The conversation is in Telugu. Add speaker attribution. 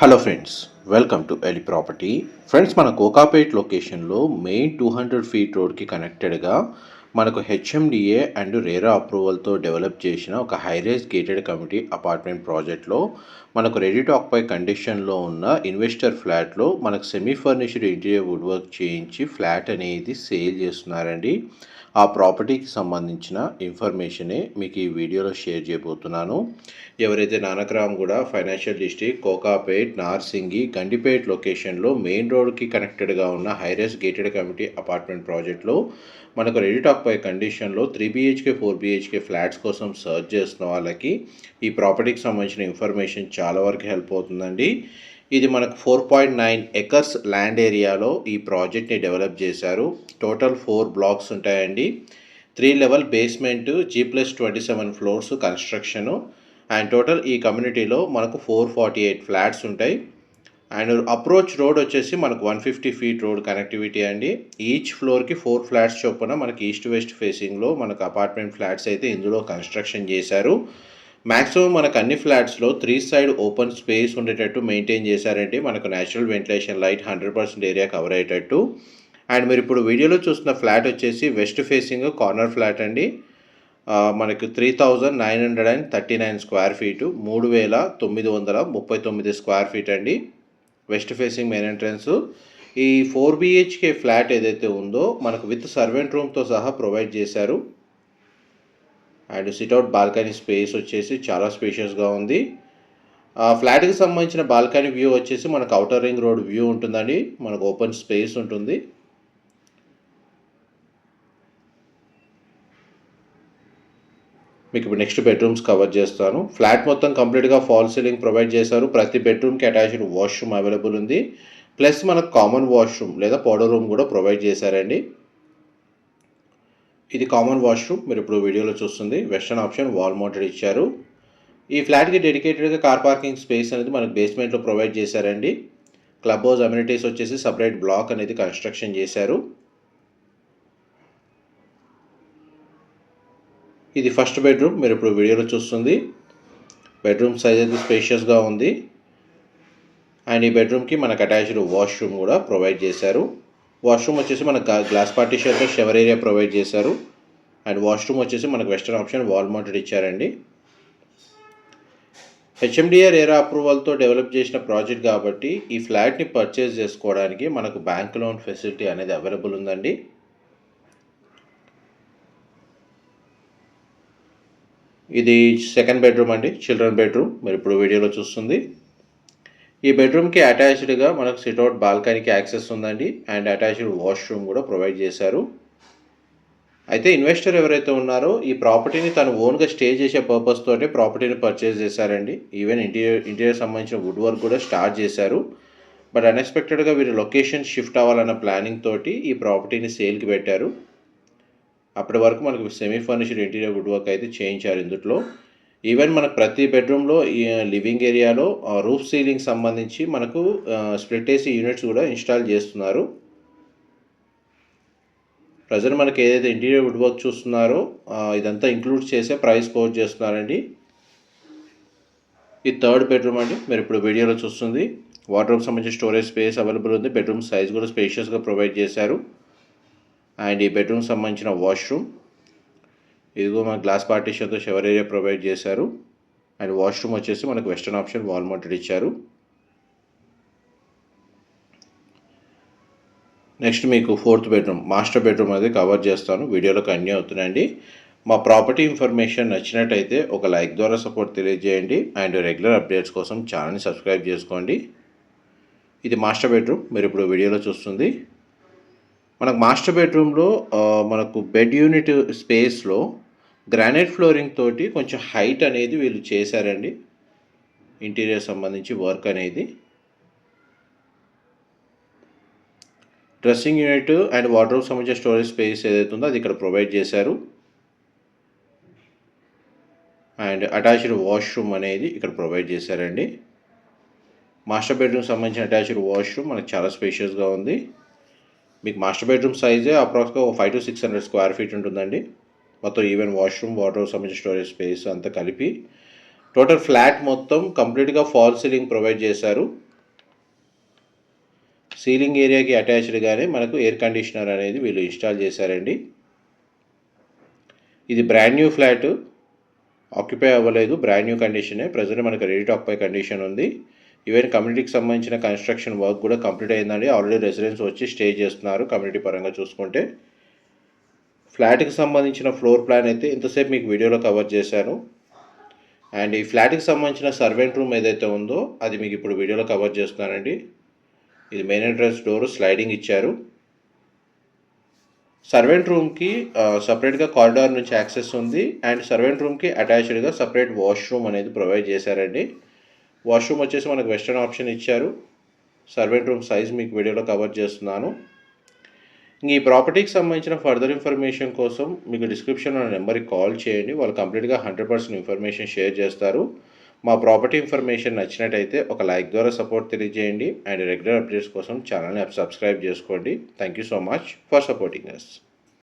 Speaker 1: హలో ఫ్రెండ్స్ వెల్కమ్ టు ఎలి ప్రాపర్టీ ఫ్రెండ్స్ మన కోకాపేట్ లొకేషన్లో మెయిన్ టూ హండ్రెడ్ ఫీట్ రోడ్కి కనెక్టెడ్గా మనకు హెచ్ఎండిఏ అండ్ రేరా అప్రూవల్తో డెవలప్ చేసిన ఒక హైరేజ్ గేటెడ్ కమిటీ అపార్ట్మెంట్ ప్రాజెక్ట్లో మనకు రెడీ టు ఆక్పై కండిషన్లో ఉన్న ఇన్వెస్టర్ ఫ్లాట్లో మనకు semi furnished interior wood work చేయించి ఫ్లాట్ అనేది సేల్ చేస్తున్నారండి. ఆ ప్రాపర్టీకి సంబంధించిన ఇన్ఫర్మేషనే మీకు ఈ వీడియోలో షేర్ చేయబోతున్నాను. ఎవరైతే నానక్రామ్ కూడా ఫైనాన్షియల్ డిస్ట్రిక్ట్ కోకాపేట్ నార్సింగి గండిపేట్ లొకేషన్లో మెయిన్ రోడ్కి కనెక్టెడ్గా ఉన్న హైరేస్ గేటెడ్ కమిటీ అపార్ట్మెంట్ ప్రాజెక్ట్లో మనకు రెడీ టాక్ పై కండిషన్లో three BHK four BHK flats కోసం సర్చ్ చేస్తున్న వాళ్ళకి ఈ ప్రాపర్టీకి సంబంధించిన ఇన్ఫర్మేషన్ చాలా వరకు హెల్ప్ అవుతుందండి. ఇది మనకు four point nine acres land ఏరియాలో ఈ ప్రాజెక్ట్ని డెవలప్ చేశారు. టోటల్ ఫోర్ బ్లాక్స్ ఉంటాయండి. Three level basement G plus twenty seven floors construction and total ఈ కమ్యూనిటీలో మనకు ఫోర్ ఫార్టీ ఎయిట్ ఫ్లాట్స్ ఉంటాయి. అండ్ అప్రోచ్ రోడ్ వచ్చేసి మనకు one fifty feet road connectivity అండి. ఈచ్ ఫ్లోర్కి ఫోర్ ఫ్లాట్స్ చొప్పున మనకి ఈస్ట్ వెస్ట్ ఫేసింగ్లో మనకు అపార్ట్మెంట్ ఫ్లాట్స్ అయితే ఇందులో కన్స్ట్రక్షన్ చేశారు. మ్యాక్సిమం మనకు అన్ని ఫ్లాట్స్లో త్రీ సైడ్ ఓపెన్ స్పేస్ ఉండేటట్టు మెయింటైన్ చేశారంటే మనకు natural ventilation light hundred percent area cover అయ్యేటట్టు. అండ్ మీరు ఇప్పుడు వీడియోలో చూస్తున్న ఫ్లాట్ వచ్చేసి వెస్ట్ ఫేసింగ్ కార్నర్ ఫ్లాట్ అండి. మనకు three thousand nine hundred and thirty nine square feet మూడు వేల తొమ్మిది వందల ముప్పై తొమ్మిది స్క్వేర్ ఫీట్ అండి. వెస్ట్ ఫేసింగ్ మెయిన్ ఎంట్రన్స్ ఈ ఫోర్ బిహెచ్కే ఫ్లాట్ ఏదైతే ఉందో మనకు విత్ సర్వెంట్ రూమ్తో సహా ప్రొవైడ్ చేశారు. అండ్ సిట్అవుట్ బాల్కనీ స్పేస్ వచ్చేసి చాలా స్పేషియస్గా ఉంది. ఆ ఫ్లాట్కి సంబంధించిన బాల్కనీ వ్యూ వచ్చేసి మనకు అవుటర్ రింగ్ రోడ్ వ్యూ ఉంటుందండి. మనకు ఓపెన్ స్పేస్ ఉంటుంది. మీకు ఇప్పుడు నెక్స్ట్ బెడ్రూమ్స్ కవర్ చేస్తాను. ఫ్లాట్ మొత్తం కంప్లీట్గా ఫాల్ సీలింగ్ ప్రొవైడ్ చేశారు. ప్రతి బెడ్రూమ్కి అటాచ్డ్ వాష్రూమ్ అవైలబుల్ ఉంది. ప్లస్ మనకు కామన్ వాష్రూమ్ లేదా పౌడర్ రూమ్ కూడా ప్రొవైడ్ చేశారండి. ఇది కామన్ వాష్రూమ్ మీరు ఇప్పుడు వీడియోలో చూస్తుంది. వెస్టర్న్ ఆప్షన్ వాల్ మౌంటెడ్ ఇచ్చారు. ఈ ఫ్లాట్కి డెడికేటెడ్గా కార్ పార్కింగ్ స్పేస్ అనేది మనకు బేస్మెంట్లో ప్రొవైడ్ చేశారండి. క్లబ్ హౌస్ అమ్యూనిటీస్ వచ్చేసి సపరేట్ బ్లాక్ అనేది కన్స్ట్రక్షన్ చేశారు. ఇది ఫస్ట్ బెడ్రూమ్ మీరు ఇప్పుడు వీడియోలో చూస్తుంది. బెడ్రూమ్ సైజ్ అయితే స్పేషియస్గా ఉంది. అండ్ ఈ బెడ్రూమ్కి మనకు అటాచ్డ్ వాష్రూమ్ కూడా ప్రొవైడ్ చేశారు. వాష్రూమ్ వచ్చేసి మనకు గ్లాస్ పార్టీషన్తో షవర్ ఏరియా ప్రొవైడ్ చేశారు. అండ్ వాష్రూమ్ వచ్చేసి మనకు వెస్టర్న్ ఆప్షన్ వాల్ మౌంటెడ్ ఇచ్చారండి. హెచ్ఎండిఆర్ ఏరా అప్రూవల్తో డెవలప్ చేసిన ప్రాజెక్ట్ కాబట్టి ఈ ఫ్లాట్ని పర్చేస్ చేసుకోవడానికి మనకు బ్యాంక్ లోన్ ఫెసిలిటీ అనేది అవైలబుల్ ఉందండి. ఇది సెకండ్ బెడ్రూమ్ అండి చిల్డ్రన్ బెడ్రూమ్. మీరు ఇప్పుడు వీడియోలో చూస్తుంది. ఈ బెడ్రూమ్కి అటాచ్డ్గా మనకు సిట్అవుట్ బాల్కనీకి యాక్సెస్ ఉందండి. అండ్ అటాచ్డ్ వాష్రూమ్ కూడా ప్రొవైడ్ చేశారు. అయితే ఇన్వెస్టర్ ఎవరైతే ఉన్నారో ఈ ప్రాపర్టీని తను ఓన్గా స్టే చేసే పర్పస్ తోటే ప్రాపర్టీని పర్చేస్ చేశారండి. ఈవెన్ ఇంటీరియర్ ఇంటీరియర్ సంబంధించిన వుడ్ వర్క్ కూడా స్టార్ట్ చేశారు. బట్ అన్ఎక్స్పెక్టెడ్గా వీరు లొకేషన్ షిఫ్ట్ అవ్వాలన్న ప్లానింగ్ తోటి ఈ ప్రాపర్టీని సేల్కి పెట్టారు. అప్పటి వరకు మనకు semi furnished interior wood work అయితే చేయించారు ఇందులో ఈవెన్ మనకు ప్రతి బెడ్రూమ్లో లివింగ్ ఏరియాలో రూఫ్ సీలింగ్ సంబంధించి మనకు స్ప్లిట్ ఏసీ యూనిట్స్ కూడా ఇన్స్టాల్ చేస్తున్నారు. ప్రజెంట్ మనకి ఏదైతే ఇంటీరియర్ వుడ్ వర్క్ చూస్తున్నారో ఇదంతా ఇంక్లూడ్ చేసే ప్రైస్ కోట్ చేస్తున్నారండి. ఈ థర్డ్ బెడ్రూమ్ అండి. మీరు ఇప్పుడు వీడియోలో చూస్తుంది. వాటర్ సంబంధించిన స్టోరేజ్ స్పేస్ అవైలబుల్ ఉంది. బెడ్రూమ్ సైజ్ కూడా స్పేషియస్గా ప్రొవైడ్ చేశారు. అండ్ ఈ బెడ్రూమ్ సంబంధించిన వాష్రూమ్ ఇదిగో మన గ్లాస్ పార్టీషన్తో షవర్ ఏరియా ప్రొవైడ్ చేశారు. అండ్ వాష్రూమ్ వచ్చేసి మనకు వెస్టర్న్ ఆప్షన్ వాల్ మౌంటెడ్ ఇచ్చారు. నెక్స్ట్ మీకు ఫోర్త్ బెడ్రూమ్ మాస్టర్ బెడ్రూమ్ అనేది కవర్ చేస్తాను. వీడియోలో కంటిన్యూ అవుతున్నాయండి. మా ప్రాపర్టీ ఇన్ఫర్మేషన్ నచ్చినట్టయితే ఒక లైక్ ద్వారా సపోర్ట్ తెలియజేయండి. అండ్ రెగ్యులర్ అప్డేట్స్ కోసం ఛానల్ని సబ్స్క్రైబ్ చేసుకోండి. ఇది మాస్టర్ బెడ్రూమ్ మీరు ఇప్పుడు వీడియోలో చూస్తుంది. మనకు మాస్టర్ బెడ్రూమ్లో మనకు బెడ్ యూనిట్ స్పేస్లో గ్రానైట్ ఫ్లోరింగ్ తోటి కొంచెం హైట్ అనేది వీళ్ళు చేశారండి. ఇంటీరియర్ సంబంధించి వర్క్ అనేది. డ్రెస్సింగ్ యూనిట్ అండ్ వార్డ్రోబ్ సంబంధించిన స్టోరేజ్ స్పేస్ ఏదైతే ఉందో అది ఇక్కడ ప్రొవైడ్ చేశారు. అండ్ అటాచ్డ్ వాష్రూమ్ అనేది ఇక్కడ ప్రొవైడ్ చేశారండి. మాస్టర్ బెడ్రూమ్ సంబంధించిన అటాచ్డ్ వాష్రూమ్ మనకు చాలా స్పేషియస్గా ఉంది. మీకు మాస్టర్ బెడ్రూమ్ సైజే అప్రాక్స్గా ఒక five to six hundred square feet ఉంటుందండి. మొత్తం ఈవెన్ వాష్రూమ్ వాటర్ సంబంధించిన స్టోరేజ్ స్పేస్ అంతా కలిపి. టోటల్ ఫ్లాట్ మొత్తం కంప్లీట్గా ఫాల్ సీలింగ్ ప్రొవైడ్ చేశారు. సీలింగ్ ఏరియాకి అటాచ్డ్గానే మనకు ఎయిర్ కండిషనర్ అనేది వీళ్ళు ఇన్స్టాల్ చేశారండి. ఇది బ్రాండ్ న్యూ ఫ్లాట్ ఆక్యుపై అవ్వలేదు బ్రాండ్ న్యూ కండిషనే ప్రజెంట్ మనకు రెడీ టు ఆక్యుపై కండిషన్ ఉంది. ఈవెన్ కమ్యూనిటీకి సంబంధించిన కన్స్ట్రక్షన్ వర్క్ కూడా కంప్లీట్ అయిందండి. ఆల్రెడీ రెసిడెన్స్ వచ్చి స్టే చేస్తున్నారు కమ్యూనిటీ పరంగా చూసుకుంటే. ఫ్లాట్కి సంబంధించిన ఫ్లోర్ ప్లాన్ అయితే ఇంతసేపు మీకు వీడియోలో కవర్ చేశాను. అండ్ ఈ ఫ్లాట్కి సంబంధించిన సర్వెంట్ రూమ్ ఏదైతే ఉందో అది మీకు ఇప్పుడు వీడియోలో కవర్ చేస్తున్నానండి. ఇది మెయిన్ ఎంట్రన్స్ డోర్ స్లైడింగ్ ఇచ్చారు. సర్వెంట్ రూమ్కి సపరేట్గా కారిడార్ నుంచి యాక్సెస్ ఉంది. అండ్ సర్వెంట్ రూమ్కి అటాచ్డ్గా సపరేట్ వాష్రూమ్ అనేది ప్రొవైడ్ చేశారండి. వాష్రూమ్ వచ్చేసి మనకు వెస్టర్న్ ఆప్షన్ ఇచ్చారు. సర్వెంట్ రూమ్ సైజ్ మీకు వీడియోలో కవర్ చేస్తున్నాను. ఇంక ఈ ప్రాపర్టీకి సంబంధించిన ఫర్దర్ ఇన్ఫర్మేషన్ కోసం మీకు డిస్క్రిప్షన్లో నెంబర్కి కాల్ చేయండి. వాళ్ళు కంప్లీట్గా హండ్రెడ్ పర్సెంట్ ఇన్ఫర్మేషన్ షేర్ చేస్తారు. మా ప్రాపర్టీ ఇన్ఫర్మేషన్ నచ్చినట్టయితే ఒక లైక్ ద్వారా సపోర్ట్ తెలియజేయండి. అండ్ రెగ్యులర్ అప్డేట్స్ కోసం ఛానల్ని సబ్స్క్రైబ్ చేసుకోండి. Thank you so much for supporting us